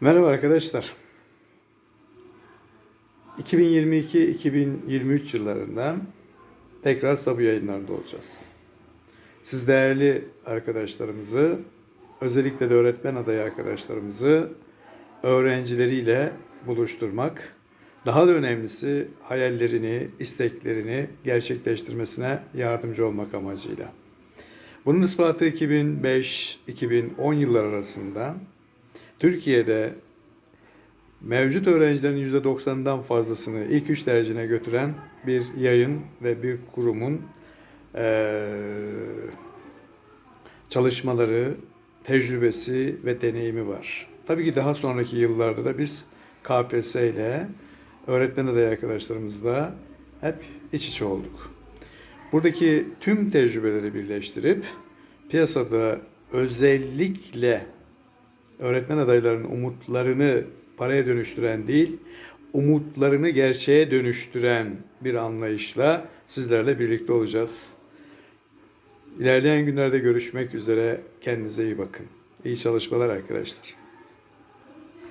Merhaba arkadaşlar. 2022-2023 yıllarında tekrar Sabu yayınlarında olacağız. Siz değerli arkadaşlarımızı, özellikle de öğretmen adayı arkadaşlarımızı öğrencileriyle buluşturmak, daha da önemlisi hayallerini, isteklerini gerçekleştirmesine yardımcı olmak amacıyla. Bunun ispatı 2005-2010 yıllar arasında Türkiye'de mevcut öğrencilerin %90'dan fazlasını ilk üç derecene götüren bir yayın ve bir kurumun eee, çalışmaları, tecrübesi ve deneyimi var. Tabii ki daha sonraki yıllarda da biz KPSS ile öğretmen adayı arkadaşlarımızla hep iç içe olduk. Buradaki tüm tecrübeleri birleştirip piyasada özellikle öğretmen adaylarının umutlarını paraya dönüştüren değil, umutlarını gerçeğe dönüştüren bir anlayışla sizlerle birlikte olacağız. İlerleyen günlerde görüşmek üzere. Kendinize iyi bakın. İyi çalışmalar arkadaşlar.